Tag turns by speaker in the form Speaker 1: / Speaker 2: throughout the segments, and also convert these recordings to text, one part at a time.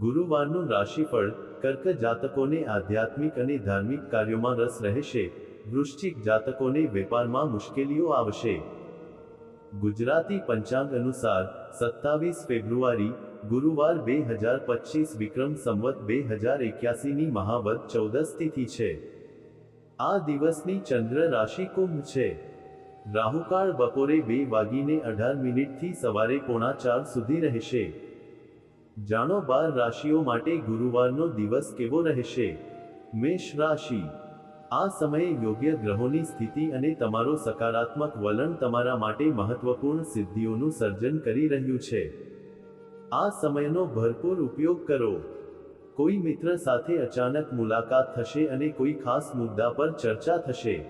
Speaker 1: ગુરુવારનું રાશિફળ કર્ક જાતકોને આધ્યાત્મિક અને ધાર્મિક કાર્યોમાં રસ રહેશે. વૃશ્ચિક જાતકોને વેપારમાં મુશ્કેલીઓ આવશે. ગુજરાતી પંચાંગ અનુસાર, સત્તાવીસ ફેબ્રુઆરી, ગુરુવાર બે હજાર પચીસ, વિક્રમ સંવત બે હજાર એક્યાસીની મહાવત ચૌદસ તિથિ છે. આ દિવસની ચંદ્ર રાશિ કુંભ છે. રાહુકાળ બપોરે બે વાગીને અઢાર મિનિટથી સવારે પોણા ચાર સુધી રહેશે. જાણો બાર રાશિઓ માટે ગુરુવારનો દિવસ કેવો રહેશે? મેષ રાશિ. આ સમયે યોગ્ય ગ્રહોની સ્થિતિ અને તમારો સકારાત્મક વલણ તમારા માટે મહત્વપૂર્ણ સિદ્ધિઓનું સર્જન કરી રહ્યું છે. આ સમયનો ભરપૂર ઉપયોગ કરો. કોઈ મિત્ર સાથે અચાનક મુલાકાત થશે અને કોઈ ખાસ મુદ્દા પર ચર્ચા થશે.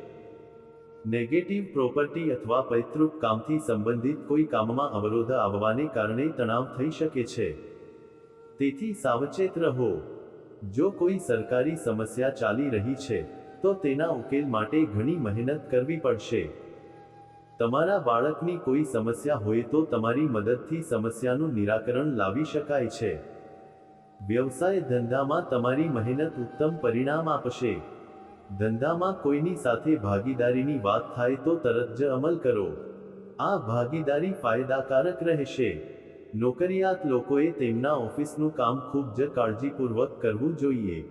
Speaker 1: નેગેટિવ પ્રોપર્ટી અથવા પૈતૃક કામથી સંબંધિત કોઈ કામમાં અવરોધ આવવાને કારણે તણાવ થઈ શકે છે. તેથી સાવચેત રહો. જો કોઈ સરકારી સમસ્યા ચાલી રહી છે, તો તેના ઉકેલ માટે ઘણી મહેનત કરવી પડશે. તમારા બાળકની કોઈ સમસ્યા હોય તો તમારી મદદથી સમસ્યાનું નિરાકરણ લાવી શકાય છે. વ્યવસાય ધંધામાં તમારી મહેનત ઉત્તમ પરિણામ આપશે. ધંધામાં કોઈની સાથે ભાગીદારીની વાત થાય તો તરત જ અમલ કરો. આ ભાગીદારી ફાયદાકારક રહેશે. નોકરિયાત લોકોએ તેમના ઓફિસનું કામ ખૂબ જ કાળજીપૂર્વક કરવું જોઈએ.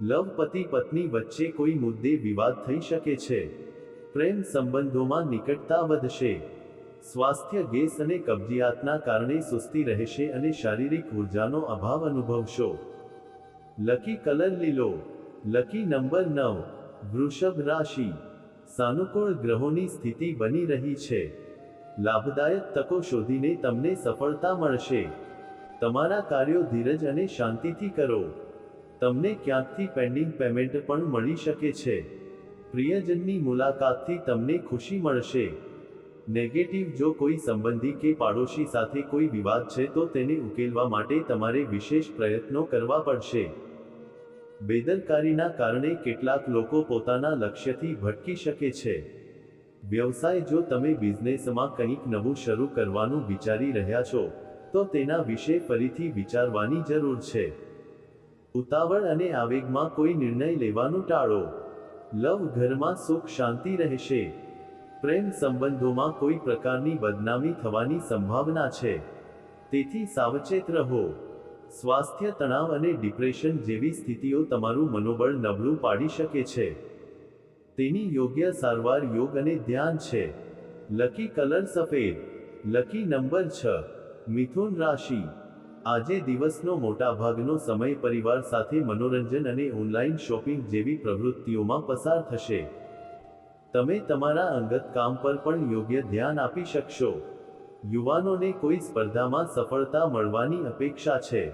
Speaker 1: લવ પતિ પત્ની વચ્ચે કોઈ મુદ્દે વિવાદ થઈ શકે છે. પ્રેમ સંબંધોમાં નિકટતા વધશે. સ્વાસ્થ્ય ગેસ અને કબજિયાતના કારણે સુસ્તી રહેશે અને શારીરિક ઉર્જાનો અભાવ અનુભવશો. લકી કલર લીલો. લકી નંબર નવ. વૃષભ રાશિ. સાનુકૂળ ગ્રહોની સ્થિતિ બની રહી છે. લાભદાયક તકો શોધીને તમને સફળતા મળશે. તમારા કાર્યો ધીરજ અને શાંતિથી કરો. તમને ક્યાંકથી પેન્ડિંગ પેમેન્ટ પણ મળી શકે છે. પ્રિયજનની મુલાકાતથી તમને ખુશી મળશે. નેગેટિવ જો કોઈ સંબંધી કે પાડોશી સાથે કોઈ વિવાદ છે તો તેને ઉકેલવા માટે તમારે વિશેષ પ્રયત્નો કરવા પડશે. બેદરકારીના કારણે કેટલાક લોકો પોતાના લક્ષ્યથી ભટકી શકે છે. વ્યવસાય જો તમે બિઝનેસમાં કંઈક નવું શરૂ કરવાનું વિચારી રહ્યા છો, તો તેના વિશે ફરીથી વિચારવાની જરૂર છે. ઉતાવળ અને આવેગમાં કોઈ નિર્ણય લેવાનું ટાળો. લવ ઘરમાં સુખ શાંતિ રહેશે. પ્રેમ સંબંધોમાં કોઈ પ્રકારની બદનામી થવાની સંભાવના છે. તેથી સાવચેત રહો. સ્વાસ્થ્ય તણાવ અને ડિપ્રેશન જેવી સ્થિતિઓ તમારું મનોબળ નબળું પાડી શકે છે. તેની યોગ્ય સારવાર યોગ અને ધ્યાન છે. લકી કલર સફેદ. લકી નંબર છ. મિથુન રાશિ. આજે દિવસનો મોટાભાગનો સમય પરિવાર સાથે મનોરંજન અને ઓનલાઈન શોપિંગ જેવી પ્રવૃત્તિઓમાં પસાર થશે. તમે તમારા અંગત કામ પર પણ યોગ્ય ધ્યાન આપી શકશો. યુવાનોને કોઈ સ્પર્ધામાં સફળતા મળવાની અપેક્ષા છે.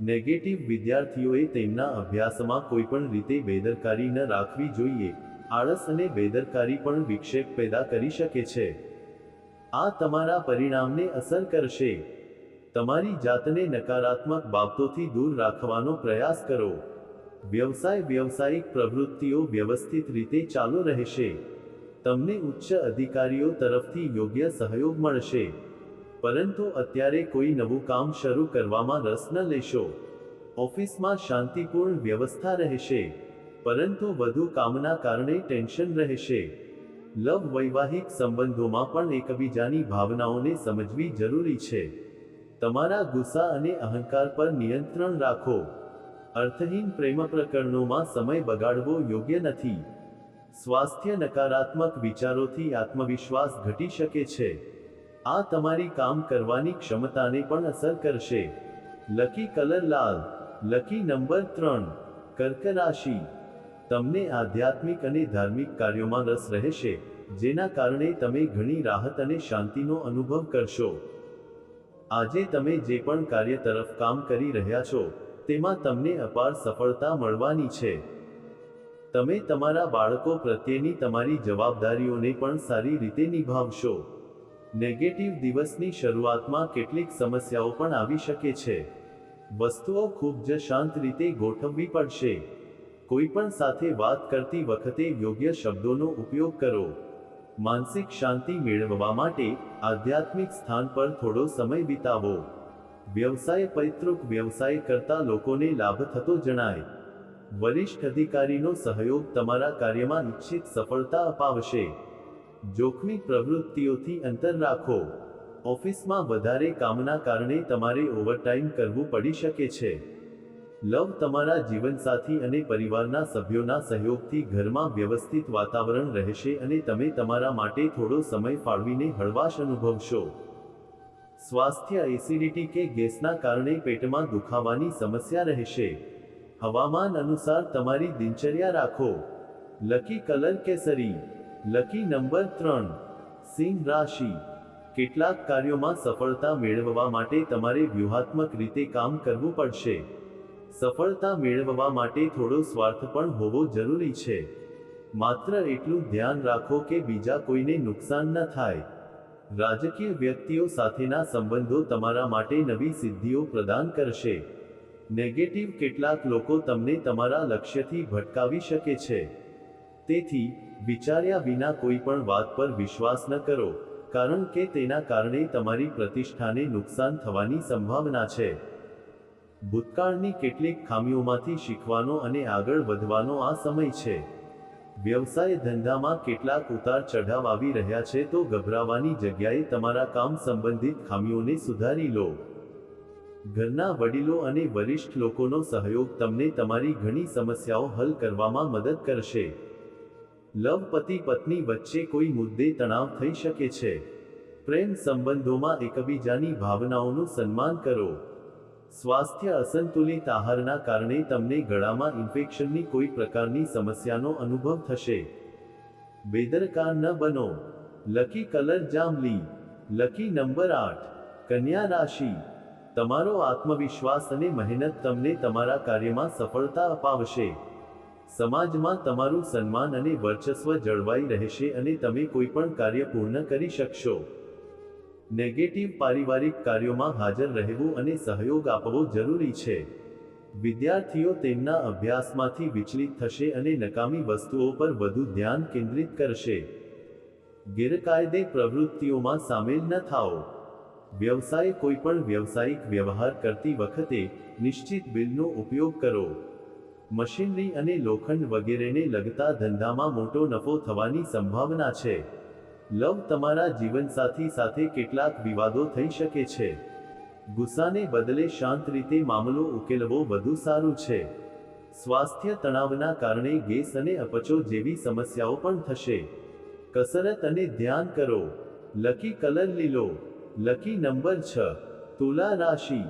Speaker 1: નેગેટિવ વિદ્યાર્થીઓએ તેમના અભ્યાસમાં કોઈપણ રીતે બેદરકારી ન રાખવી જોઈએ. આળસ અને બેદરકારી પણ વિક્ષેપ પેદા કરી શકે છે. આ તમારા પરિણામને અસર કરશે. તમારી જાતને નકારાત્મક બાબતોથી દૂર રાખવાનો પ્રયાસ કરો. વ્યવસાય વ્યવસાયિક પ્રવૃત્તિઓ વ્યવસ્થિત રીતે ચાલુ રહેશે. તમને ઉચ્ચ અધિકારીઓ તરફથી યોગ્ય સહયોગ મળશે. પરંતુ અત્યારે કોઈ નવું કામ શરૂ કરવામાં રસ ન લેશો. ઓફિસમાં શાંતિપૂર્ણ વ્યવસ્થા રહેશે. પરંતુ વધુ કામના કારણે ટેન્શન રહેશે. લવ વૈવાહિક સંબંધોમાં પણ એકબીજાની ભાવનાઓને સમજવી જરૂરી છે. તમારા ગુસ્સા અને અહંકાર પર નિયંત્રણ રાખો. અર્થહીન પ્રેમ પ્રકરણોમાં સમય બગાડવો યોગ્ય નથી. સ્વાસ્થ્ય નકારાત્મક વિચારોથી આત્મવિશ્વાસ ઘટી શકે છે. આ તમારી કામ કરવાની ક્ષમતાને પણ અસર કરશે. લકી કલર લાલ, લકી નંબર ત્રણ, કર્ક રાશિ. તમને આધ્યાત્મિક અને ધાર્મિક કાર્યોમાં રસ રહેશે, જેના કારણે તમે ઘણી રાહત અને શાંતિનો અનુભવ કરશો. આજે તમે જે પણ કાર્ય તરફ કામ કરી રહ્યા છો, તેમાં તમને અપાર સફળતા મળવાની છે. તમે તમારા બાળકો પ્રત્યેની તમારી જવાબદારીઓને પણ સારી રીતે નિભાવશો. નેગેટિવ દિવસની શરૂઆતમાં કેટલીક સમસ્યાઓ પણ આવી શકે છે. વસ્તુઓ ખૂબ જ શાંત રીતે ગોઠવવી પડશે. કોઈ પણ સાથે વાત કરતી વખતે યોગ્ય શબ્દોનો ઉપયોગ કરો. માનસિક શાંતિ મેળવવા માટે આધ્યાત્મિક સ્થાન પર થોડો સમય વિતાવો. વ્યવસાય પૈતૃક વ્યવસાય કરતા લોકોને લાભ થતો જણાય. વરિષ્ઠ અધિકારીનો સહયોગ તમારા કાર્યમાં ઈચ્છિત સફળતા અપાવશે. જોખમી પ્રવૃત્તિઓથી અંતર રાખો. ઓફિસમાં વધારે કામના કારણે તમારે ઓવરટાઈમ કરવું પડી શકે છે. લવ તમારા જીવનસાથી અને પરિવારના સભ્યોના સહયોગથી ઘરમાં વ્યવસ્થિત વાતાવરણ રહેશે અને તમે તમારા માટે થોડો સમય ફાળવીને હળવાશ અનુભવશો. સ્વાસ્થ્ય એસિડિટી કે ગેસના કારણે પેટમાં દુખાવાની સમસ્યા રહેશે. હવામાન અનુસાર તમારી દિનચર્યા રાખો. લકી કલર કેસરી. લકી નંબર ત્રણ. સિંહ રાશિ. કેટલાક કાર્યોમાં સફળતા મેળવવા માટે તમારે વ્યૂહાત્મક રીતે કામ કરવું પડશે. સફળતા મેળવવા માટે થોડો સ્વાર્થ પણ હોવો જરૂરી છે. માત્ર એટલું ધ્યાન રાખો કે બીજા કોઈને નુકસાન ન થાય. રાજકીય વ્યક્તિઓ સાથેના સંબંધો તમારા માટે નવી સિદ્ધિઓ પ્રદાન કરશે. નેગેટિવ કેટલાક લોકો તમને તમારા લક્ષ્યથી ભટકાવી શકે છે. તેથી, વિચાર્યા વિના કોઈ પણ વાત પર વિશ્વાસ ન કરો, કારણ કે તેના કારણે તમારી પ્રતિષ્ઠાને નુકસાન થવાની સંભાવના છે. ભૂતકાળની કેટલીક ખામીઓમાંથી શીખવાનો અને આગળ વધવાનો આ સમય છે. વ્યવસાય ધંધામાં કેટલાક ઉતાર ચઢાવ આવી રહ્યા છે તો ગભરાવાની જગ્યાએ તમારા કામ સંબંધિત ખામીઓને સુધારી લો. ઘરના વડીલો અને વરિષ્ઠ લોકોનો સહયોગ તમને તમારી ઘણી સમસ્યાઓ હલ કરવામાં મદદ કરશે. લવ પતિ પત્ની વચ્ચે કોઈ મુદ્દે તણાવ થઈ શકે છે. પ્રેમ સંબંધોમાં એકબીજાની ભાવનાઓનું સન્માન કરો. સ્વાસ્થ્ય અસંતુલિત આહારના કારણે તમને ગળામાં ઇન્ફેક્શનની કોઈ પ્રકારની સમસ્યાનો અનુભવ થશે. બેદરકાર ન બનો. લકી કલર જાંબલી લકી નંબર આઠ. કન્યા રાશિ. તમારો આત્મવિશ્વાસ અને મહેનત તમને તમારા કાર્યમાં સફળતા અપાવશે. સમાજમાં તમારું સન્માન અને વર્ચસ્વ જળવાઈ રહેશે અને તમે કોઈ પણ કાર્ય પૂર્ણ કરી શકશો. નેગેટિવ પારિવારિક કાર્યોમાં હાજર રહેવું અને સહયોગ આપવો જરૂરી છે. વિદ્યાર્થીઓ તેમના અભ્યાસમાંથી વિચલિત થશે અને નકામી વસ્તુઓ પર વધુ ધ્યાન કેન્દ્રિત કરશે. ગેરકાયદે પ્રવૃત્તિઓમાં સામેલ ન થાઓ. વ્યવસાય કોઈપણ વ્યવસાયિક વ્યવહાર કરતી વખતે નિશ્ચિત બિલનો ઉપયોગ કરો. મશીનરી અને લોખંડ વગેરેને લગતા ધંધામાં મોટો નફો થવાની સંભાવના છે. લવ તમારા જીવનસાથી સાથે કેટલાક વિવાદો થઈ શકે છે. ગુસ્સાને બદલે શાંત રીતે મામલો ઉકેલવો વધુ સારું છે. સ્વાસ્થ્ય તણાવના કારણે ગેસ અને અપચો જેવી સમસ્યાઓ પણ થશે. કસરત અને ધ્યાન કરો. લકી કલર લીલો. લકી નંબર છ. તુલા રાશિ.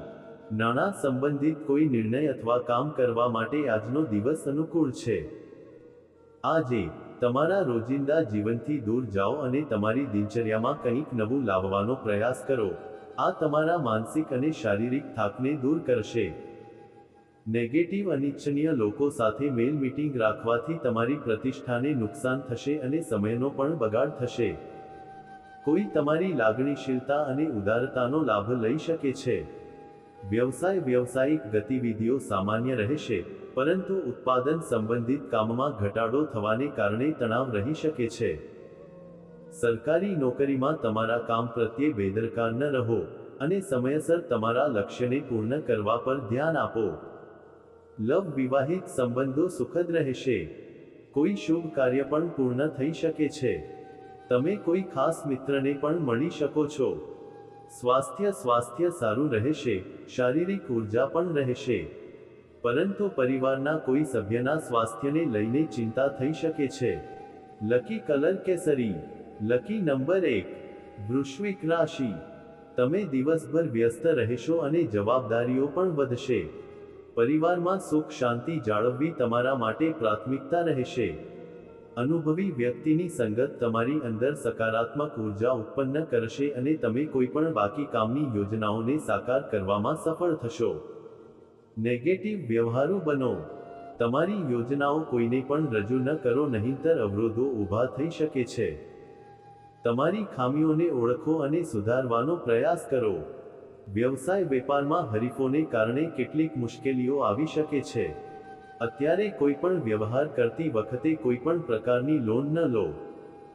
Speaker 1: નાણાં સંબંધિત કોઈ નિર્ણય અથવા કામ કરવા માટે આજનો દિવસ અનુકૂળ છે. આજે તમારા રોજિંદા જીવનથી દૂર જાઓ અને તમારી દિનચર્યામાં કંઈક નવું લાવવાનો પ્રયાસ કરો. આ તમારા માનસિક અને શારીરિક થાકને દૂર કરશે. નેગેટિવ અનિચ્છનીય લોકો સાથે મેલ મીટિંગ રાખવાથી તમારી પ્રતિષ્ઠાને નુકસાન થશે અને સમયનો પણ બગાડ થશે. કોઈ તમારી લાગણીશીલતા અને ઉદારતાનો લાભ લઈ શકે છે. વ્યવસાય વ્યવસાયિક ગતિવિધિઓ સામાન્ય રહેશે. પરંતુ ઉત્પાદન સંબંધિત કામમાં ઘટાડો થવાને કારણે તણાવ રહી શકે છે. સરકારી નોકરીમાં તમારા કામ પ્રત્યે બેદરકાર ન રહો અને સમયસર તમારા લક્ષ્યને પૂર્ણ કરવા પર ધ્યાન આપો. લવ વિવાહિત સંબંધો સુખદ રહેશે. કોઈ શુભ કાર્ય પણ પૂર્ણ થઈ શકે છે. તમે કોઈ ખાસ મિત્રને પણ મળી શકો છો. સ્વાસ્થ્ય સ્વાસ્થ્ય સારું રહેશે, શારીરિક ઊર્જા પણ રહેશે. પરંતુ પરિવારના કોઈ સભ્યના સ્વાસ્થ્યને લઈને ચિંતા થઈ શકે છે. લકી કલર કેસરી, લકી નંબર એક, વૃશ્વિક રાશિ. તમે દિવસભર વ્યસ્ત રહેશો અને જવાબદારીઓ પણ વધશે. પરિવારમાં સુખ શાંતિ જાળવવી તમારા માટે પ્રાથમિકતા રહેશે. અનુભવી વ્યક્તિની સંગત તમારી અંદર સકારાત્મક ઊર્જા ઉત્પન્ન કરશે અને તમે કોઈ પણ બાકી કામની યોજનાઓને સાકાર કરવામાં સફળ થશો. નેગેટિવ વ્યવહારુ બનો. તમારી યોજનાઓ કોઈને પણ રજૂ ન કરો, નહીંતર અવરોધો ઊભા થઈ શકે છે. તમારી ખામીઓને ઓળખો અને સુધારવાનો પ્રયાસ કરો. વ્યવસાય વેપારમાં હરીફોને કારણે કેટલીક મુશ્કેલીઓ આવી શકે છે. અત્યારે કોઈ પણ વ્યવહાર કરતી વખતે કોઈ પણ પ્રકારની લોન ન લો.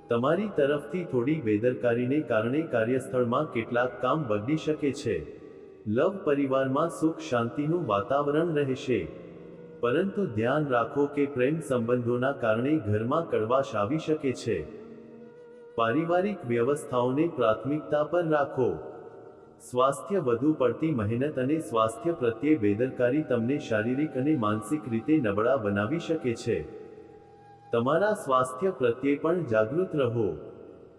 Speaker 1: તમારી તરફથી થોડી બેદરકારીને કારણે કાર્યસ્થળમાં કેટલાક કામ બગડી શકે છે. લવ પરિવારમાં સુખ શાંતિનું વાતાવરણ રહેશે. પરંતુ ધ્યાન રાખો કે પ્રેમ સંબંધોના કારણે ઘરમાં કડવાશ આવી શકે છે. પારિવારિક વ્યવસ્થાઓને પ્રાથમિકતા પર રાખો. સ્વાસ્થ્ય વધુ પડતી મહેનત અને સ્વાસ્થ્ય પ્રત્યે બેદરકારી તમને શારીરિક અને માનસિક રીતે નબળા બનાવી શકે છે. તમારા સ્વાસ્થ્ય પ્રત્યે પણ જાગૃત રહો.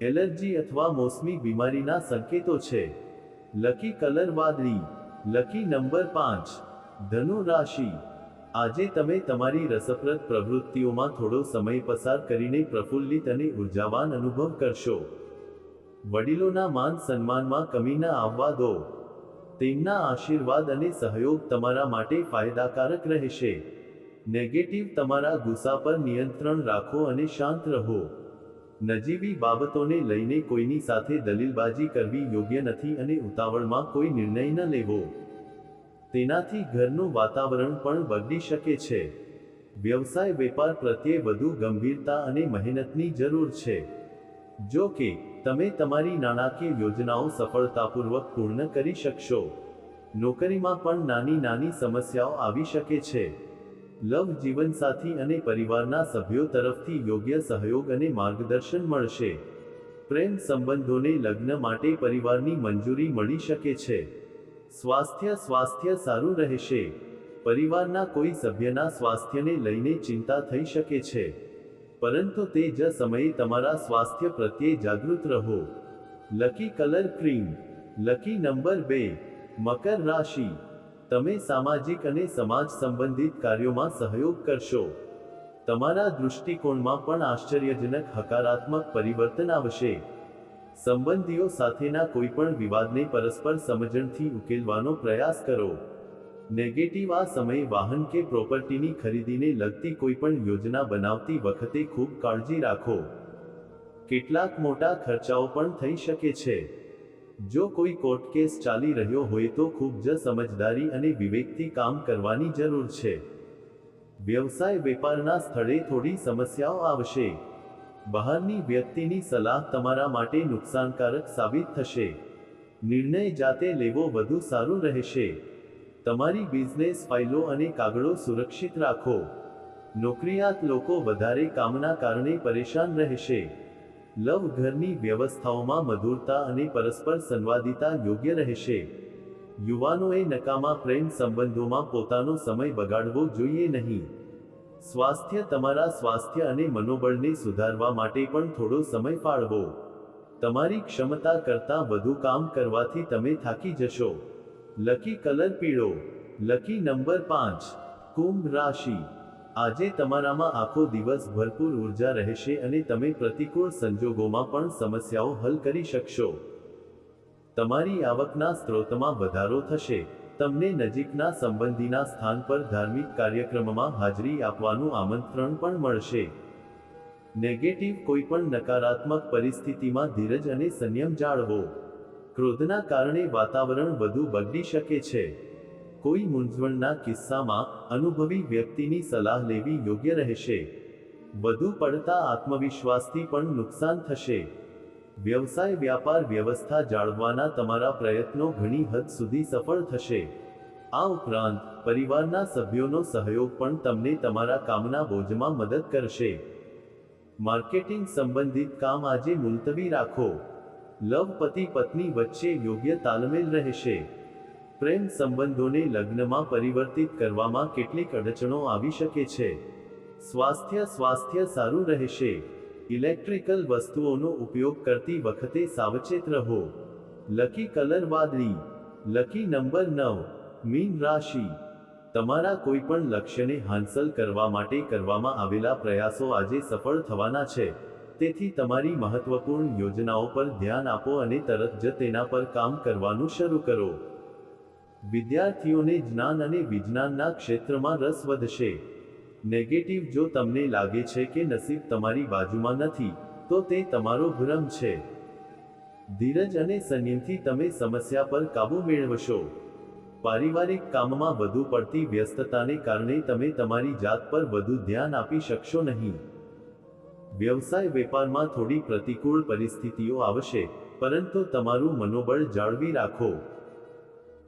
Speaker 1: એલર્જી અથવા મોસમી બીમારીના સંકેતો છે. લકી કલર વાદળી, લકી નંબર પાંચ, ધનુ રાશિ. આજે તમે તમારી રસપ્રદ પ્રવૃત્તિઓમાં થોડો સમય પસાર કરીને પ્રફુલ્લિત અને ઉર્જાવાન અનુભવ કરશો. વડીલોના માન સન્માનમાં કમી ન આવવા દો. તેમના આશીર્વાદ અને સહયોગ તમારા માટે ફાયદાકારક રહેશે. નેગેટિવ તમારા ગુસ્સા પર નિયંત્રણ રાખો અને શાંત રહો. નજીવી બાબતોને લઈને કોઈની સાથે દલીલબાજી કરવી યોગ્ય નથી અને ઉતાવળમાં કોઈ નિર્ણય ન લેવો. તેનાથી ઘરનું વાતાવરણ પણ બગડી શકે છે. વ્યવસાય વેપાર પ્રત્યે વધુ ગંભીરતા અને મહેનતની જરૂર છે. જો કે, તમે તમારી નાણાકીય યોજનાઓ સફળતાપૂર્વક પૂર્ણ કરી શકશો. નોકરીમાં પણ નાની નાની સમસ્યાઓ આવી શકે છે. લવ જીવનસાથી અને પરિવારના સભ્યો તરફથી યોગ્ય સહયોગ અને માર્ગદર્શન મળશે. પ્રેમ સંબંધોને લગ્ન માટે પરિવારની મંજૂરી મળી શકે છે. સ્વાસ્થ્ય સ્વાસ્થ્ય સારું રહેશે. પરિવારના કોઈ સભ્યના સ્વાસ્થ્યને લઈને ચિંતા થઈ શકે છે. પરંતુ તે જ સમયે તમારા સ્વાસ્થ્ય પ્રત્યે જાગૃત રહો. Lucky colour cream. Lucky number બે. મકર રાશિ. તમે સામાજિક અને સમાજ સંબંધિત કાર્યોમાં સહયોગ કરશો. તમારા દૃષ્ટિકોણમાં પણ આશ્ચર્યજનક હકારાત્મક પરિવર્તન આવશે. સંબંધીઓ સાથેના કોઈપણ વિવાદને પરસ્પર સમજણથી ઉકેલવાનો પ્રયાસ કરો. નેગેટિવ આ સમયે વાહન કે પ્રોપર્ટીની ખરીદીને લગતી કોઈપણ યોજના બનાવતી વખતે ખૂબ કાળજી રાખો. કેટલાક મોટા ખર્ચાઓ પણ થઈ શકે છે. જો કોઈ કોર્ટ કેસ ચાલી રહ્યો હોય તો ખૂબ જ સમજદારી અને વિવેકથી કામ કરવાની જરૂર છે. વ્યવસાય વેપારના સ્થળે થોડી સમસ્યાઓ આવશે. બહારની વ્યક્તિની સલાહ તમારા માટે નુકસાનકારક સાબિત થશે. નિર્ણય જાતે લેવો વધુ સારું રહેશે. તમારી બિઝનેસ ફાઇલો અને કાગળો સુરક્ષિત રાખો. નોકરિયાત લોકો વધારે કામના કારણે પરેશાન રહેશે. લવ ઘરની વ્યવસ્થાઓમાં મધુરતા અને પરસ્પર સંવાદિતા યોગ્ય રહેશે. યુવાનોએ નકામા પ્રેમ સંબંધોમાં પોતાનો સમય બગાડવો જોઈએ નહીં. સ્વાસ્થ્ય તમારા સ્વાસ્થ્ય અને મનોબળને સુધારવા માટે પણ થોડો સમય ફાળવો. તમારી ક્ષમતા કરતાં વધુ કામ કરવાથી તમે થાકી જશો. લકી કલર પીળો. લકી નંબર પાંચ. કુંભ રાશિ. આજે તમારામાં આખો દિવસ ભરપૂર ઊર્જા રહેશે અને તમે પ્રતિકૂળ સંજોગોમાં પણ સમસ્યાઓ હલ કરી શકશો. તમારી આવકના સ્ત્રોતમાં વધારો થશે. તમને નજીકના સંબંધીના સ્થાન પર ધાર્મિક કાર્યક્રમમાં હાજરી આપવાનું આમંત્રણ પણ મળશે. નેગેટિવ કોઈપણ નકારાત્મક પરિસ્થિતિમાં ધીરજ અને સંયમ જાળવો. ક્રોધના કારણે વાતાવરણ વધુ બગડી શકે છે. કોઈ મૂંઝવણના કિસ્સામાં અનુભવી વ્યક્તિની સલાહ લેવી યોગ્ય રહેશે. વધુ પડતા આત્મવિશ્વાસથી પણ નુકસાન થશે. વ્યવસાય વ્યાપાર વ્યવસ્થા જાળવવાના તમારા પ્રયત્નો ઘણી હદ સુધી સફળ થશે. આ ઉપરાંત, પરિવારના સભ્યોનો સહયોગ પણ તમને તમારા કામના બોજમાં મદદ કરશે. માર્કેટિંગ સંબંધિત કામ આજે મુલતવી રાખો. લવ પતિ પત્ની વચ્ચે યોગ્ય તાલમેલ રહેશે. પ્રેમ સંબંધોને લગ્નમાં પરિવર્તિત કરવામાં કેટલીક અડચણો આવી શકે છે. સ્વાસ્થ્ય સ્વાસ્થ્ય સારું રહેશે. ઇલેક્ટ્રિકલ વસ્તુઓનો ઉપયોગ કરતી વખતે સાવચેત રહો. લકી કલર વાદળી. લકી નંબર નવ. મીન રાશિ. તમારા કોઈપણ લક્ષ્યને હાંસલ કરવા માટે કરવામાં આવેલા પ્રયાસો આજે સફળ થવાના છે. તેથી તમારી મહત્વપૂર્ણ યોજનાઓ પર ધ્યાન આપો અને તરત જ તેના પર કામ કરવાનું શરૂ કરો. વિદ્યાર્થીઓને જ્ઞાન અને વિજ્ઞાનના ક્ષેત્રમાં રસ વધશે. નેગેટિવ જો તમને લાગે છે કે નસીબ તમારી બાજુમાં નથી, તો તે તમારો ભ્રમ છે. ધીરજ અને સંયમથી તમે સમસ્યા પર કાબુ મેળવશો. પારિવારિક કામમાં વધુ પડતી વ્યસ્તતાને કારણે તમે તમારી જાત પર વધુ ધ્યાન આપી શકશો નહીં. વ્યવસાય વેપારમાં થોડી પ્રતિકૂળ પરિસ્થિતિઓ આવશે, પરંતુ તમારું મનોબળ જાળવી રાખો.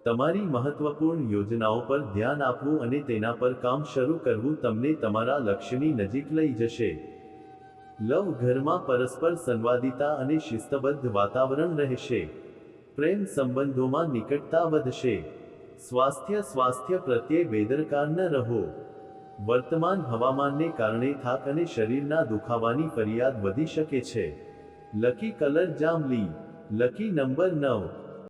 Speaker 1: તમારી મહત્વપૂર્ણ યોજનાઓ પર ધ્યાન આપવું અને તેના પર કામ શરૂ કરવું તમને તમારા લક્ષ્યની નજીક લઈ જશે. લવ ઘરમાં પરસ્પર સંવાદિતા અને શિસ્તબદ્ધ વાતાવરણ રહેશે. પ્રેમ સંબંધોમાં નિકટતા વધશે. સ્વાસ્થ્ય સ્વાસ્થ્ય પ્રત્યે બેદરકાર ન રહો. વર્તમાન હવામાનને કારણે થાક અને શરીરના દુખાવાની ફરિયાદ વધી શકે છે. લકી કલર જાંબલી. લકી નંબર નવ.